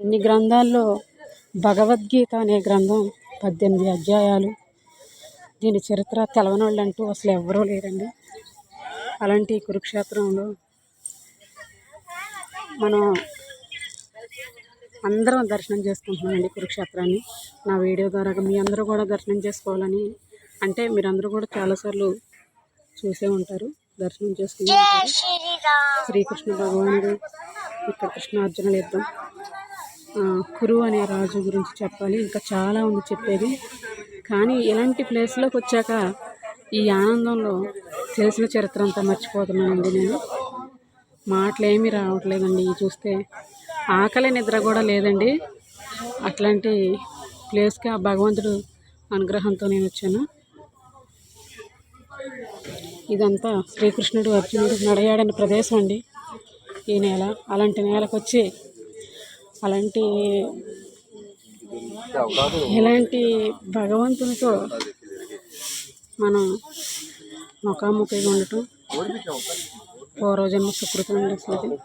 ఇన్ని గ్రంథాల్లో భగవద్గీత అనే గ్రంథం పద్దెనిమిది అధ్యాయాలు. దీని చరిత్ర తెలవని వాళ్ళు అంటూ అసలు ఎవ్వరూ లేరండి. అలాంటి కురుక్షేత్రంలో మనం అందరం దర్శనం చేసుకుంటున్నామండి కురుక్షేత్రాన్ని. నా వీడియో ద్వారా మీ అందరూ కూడా దర్శనం చేసుకోవాలని అంటే మీరందరూ కూడా చాలాసార్లు చూసే ఉంటారు దర్శనం చేసుకుని ఉంటారు. శ్రీకృష్ణ భగవానుడు ఇక్కడ కృష్ణార్జునుల యుద్ధం కురు అనే రాజు గురించి చెప్పాలి. ఇంకా చాలా ఉంది చెప్పేది. కానీ ఇలాంటి ప్లేస్లోకి వచ్చాక ఈ ఆనందంలో తెలిసిన చరిత్ర అంతా మర్చిపోతున్నానండి నేను. మాటలు రావట్లేదండి. చూస్తే ఆకలి నిద్ర కూడా లేదండి. అట్లాంటి ప్లేస్కి ఆ భగవంతుడు అనుగ్రహంతో నేను వచ్చాను. ఇదంతా శ్రీకృష్ణుడు అర్జునుడు నడయాడని ప్రదేశం అండి. ఈ నేల అలాంటి నేలకు వచ్చి అలాంటి ఇలాంటి భగవంతునితో మనం ముఖాముఖిగా ఉండటం పూర్వజన్మ సుకృతం అండి అసలు.